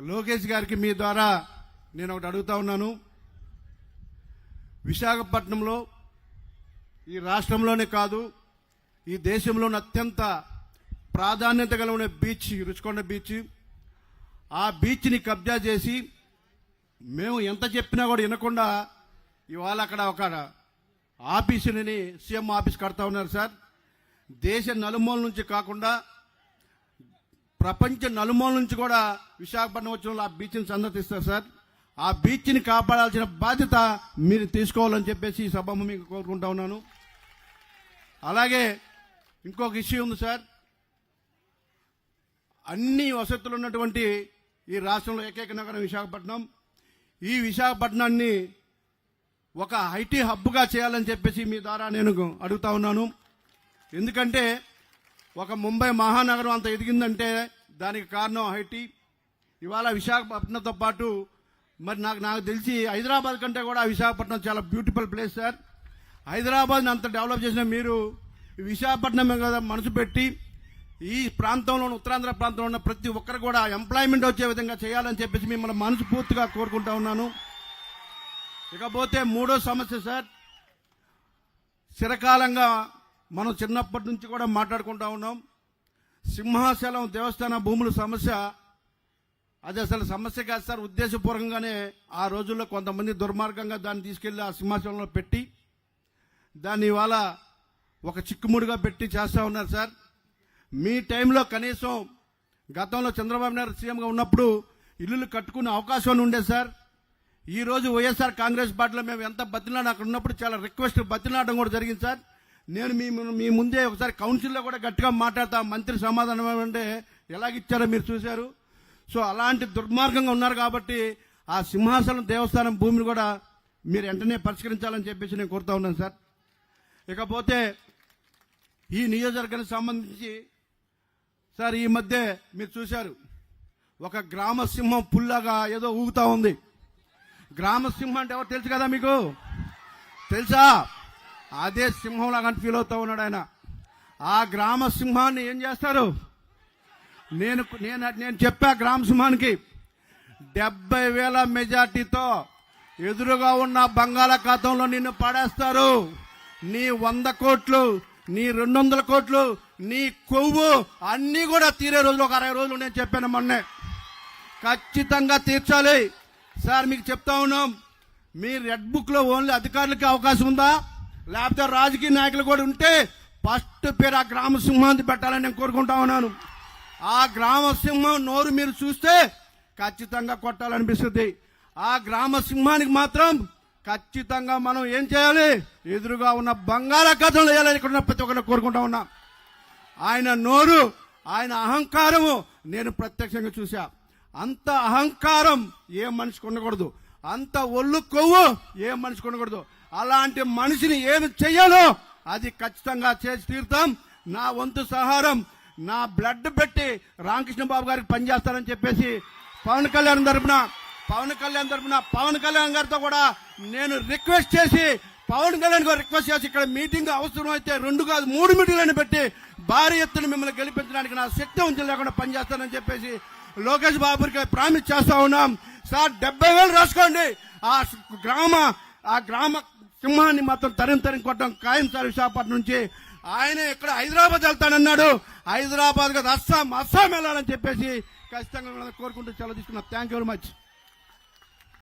లోకేష్ గారికి మీ ద్వారా నేను ఒకటి అడుగుతా ఉన్నాను. విశాఖపట్నంలో ఈ రాష్ట్రంలోనే కాదు ఈ దేశంలోని అత్యంత ప్రాధాన్యత కలిగిన బీచ్ రుచికొండ బీచ్. ఆ బీచ్ని కబ్జా చేసి మేము ఎంత చెప్పినా కూడా వినకుండా ఇవాళ అక్కడ ఒక ఆఫీసుని సీఎం ఆఫీస్ కడతా ఉన్నారు సార్. దేశ నలుమూల నుంచి కాకుండా ప్రపంచ నలుమూల నుంచి కూడా విశాఖపట్నం వచ్చిన ఆ బీచ్ని సందర్శిస్తారు సార్. ఆ బీచ్ని కాపాడాల్సిన బాధ్యత మీరు తీసుకోవాలని చెప్పేసి ఈ సభ మీకు కోరుకుంటా ఉన్నాను. అలాగే ఇంకొక ఇష్యూ ఉంది సార్. అన్ని వసతులు ఉన్నటువంటి ఈ రాష్ట్రంలో ఏకైక నగరం విశాఖపట్నం. ఈ విశాఖపట్నాన్ని ఒక ఐటీ హబ్గా చేయాలని చెప్పేసి మీ ద్వారా నేను అడుగుతా ఉన్నాను. ఎందుకంటే ఒక ముంబై మహానగరం అంత ఎదిగిందంటే దానికి కారణం ఐటీ ఇవాళ విశాఖపట్నంతో పాటు మరి నాకు నాకు తెలిసి హైదరాబాద్ కంటే కూడా విశాఖపట్నం చాలా బ్యూటిఫుల్ ప్లేస్ సార్. హైదరాబాద్ని అంత డెవలప్ చేసిన మీరు విశాఖపట్నం మీద కదా మనసు పెట్టి ఈ ప్రాంతంలో ఉత్తరాంధ్ర ప్రాంతంలో ఉన్న ప్రతి ఒక్కరు కూడా ఎంప్లాయ్మెంట్ వచ్చే విధంగా చేయాలని చెప్పేసి మిమ్మల్ని మనస్ఫూర్తిగా కోరుకుంటా ఉన్నాను. ఇకపోతే మూడో సమస్య సార్. చిరకాలంగా మనం చిన్నప్పటి నుంచి కూడా మాట్లాడుకుంటా ఉన్నాం. సింహాచలం దేవస్థాన భూముల సమస్య అది అసలు సమస్య కాదు సార్ ఉద్దేశపూర్వకంగానే ఆ రోజుల్లో కొంతమంది దుర్మార్గంగా దాన్ని తీసుకెళ్ళి ఆ సింహాచలంలో పెట్టి దాన్ని ఇవాళ ఒక చిక్కుముడిగా పెట్టి చేస్తూ ఉన్నారు సార్. మీ టైంలో కనీసం గతంలో చంద్రబాబు నాయుడు సీఎంగా ఉన్నప్పుడు ఇల్లులు కట్టుకునే అవకాశం ఉండేది సార్. ఈరోజు వైఎస్ఆర్ కాంగ్రెస్ పార్టీలో మేము ఎంత బతిలాడ అక్కడ ఉన్నప్పుడు చాలా రిక్వెస్ట్ బతిలాడడం కూడా జరిగింది సార్. నేను మీ మీ ముందే ఒకసారి కౌన్సిల్లో కూడా గట్టిగా మాట్లాడతా మంత్రి సమాధానం ఏమంటే ఎలాగిచ్చారో మీరు చూశారు. సో అలాంటి దుర్మార్గంగా ఉన్నారు కాబట్టి ఆ సింహాసనం దేవస్థానం భూమిని కూడా మీరు వెంటనే పరిష్కరించాలని చెప్పేసి నేను కోరుతా ఉన్నాను సార్. ఇకపోతే ఈ నియోజకవర్గానికి సంబంధించి సార్ ఈ మధ్య మీరు చూశారు ఒక గ్రామ సింహం పుల్లగా ఏదో ఊగుతా ఉంది. గ్రామ సింహం అంటే ఎవరు తెలుసు కదా మీకు? తెలుసా? అదే సింహంలాగా ఫీల్ అవుతా ఉన్నాడు ఆయన. ఆ గ్రామ సింహాన్ని ఏం చేస్తారు? నేను నేను నేను చెప్పా గ్రామ సింహానికి డెబ్బై వేల మెజార్టీతో ఎదురుగా ఉన్న బంగాళాఖాతంలో నిన్ను పడేస్తారు. నీ వంద కోట్లు నీ రెండు వందల కోట్లు నీ కొవ్వు అన్నీ కూడా తీరే రోజులు ఒక అరవై రోజులు నేను చెప్పాను మొన్నే. ఖచ్చితంగా తీర్చాలి. సార్ మీకు చెప్తా ఉన్నాం. మీ రెడ్ బుక్లో ఓన్లీ అధికారులకి అవకాశం ఉందా? లేకపోతే రాజకీయ నాయకులు కూడా ఉంటే ఫస్ట్ పేరు ఆ గ్రామ సింహాన్ని పెట్టాలని నేను కోరుకుంటా ఉన్నాను. ఆ గ్రామ సింహం నోరు మీరు చూస్తే ఖచ్చితంగా కొట్టాలనిపిస్తుంది. ఆ గ్రామ సింహానికి మాత్రం ఖచ్చితంగా మనం ఏం చేయాలి? ఎదురుగా ఉన్న బంగాళాఖాతంలో వేయాలని ఇక్కడ ఉన్న ప్రతి ఒక్కరిని కోరుకుంటా ఉన్నా. ఆయన నోరు ఆయన అహంకారము నేను ప్రత్యక్షంగా చూశా. అంత అహంకారం ఏ మనిషికి ఉండకూడదు. అంత ఒళ్ళు కొవ్వు ఏ మనిషి కొనకూడదు. అలాంటి మనిషిని ఏమి చెయ్యాలో అది ఖచ్చితంగా చేసి తీరుతాం. నా వంతు సహారం నా బ్లడ్ పెట్టి రామకృష్ణ బాబు గారికి పనిచేస్తానని చెప్పేసి పవన్ కళ్యాణ్ తరపున పవన్ కళ్యాణ్ తరపున పవన్ కళ్యాణ్ గారితో కూడా నేను రిక్వెస్ట్ చేసి పవన్ కళ్యాణ్ గారు రిక్వెస్ట్ చేసి ఇక్కడ మీటింగ్ అవసరం అయితే రెండు కాదు మూడు మీటింగ్లను పెట్టి భారీ ఎత్తున మిమ్మల్ని గెలిపించడానికి నా శక్తి ఉంచి లేకుండా పనిచేస్తానని చెప్పేసి లోకేష్ బాబుకి ప్రామిస్ చేస్తా ఉన్నాం. సార్ డెబ్బై వేలు రాసుకోండి. ఆ గ్రామ ఆ గ్రామ సింహాన్ని మాత్రం తరిం తరిం కొట్టడం ఖాయం సార్ విశాఖపట్నం నుంచి. ఆయన ఇక్కడ హైదరాబాద్ వెళ్తానన్నాడు. హైదరాబాద్ కదా అస్సాం అస్సాం వెళ్ళాలని చెప్పేసి ఖచ్చితంగా కోరుకుంటూ చాలా తీసుకున్నా. Thank you very much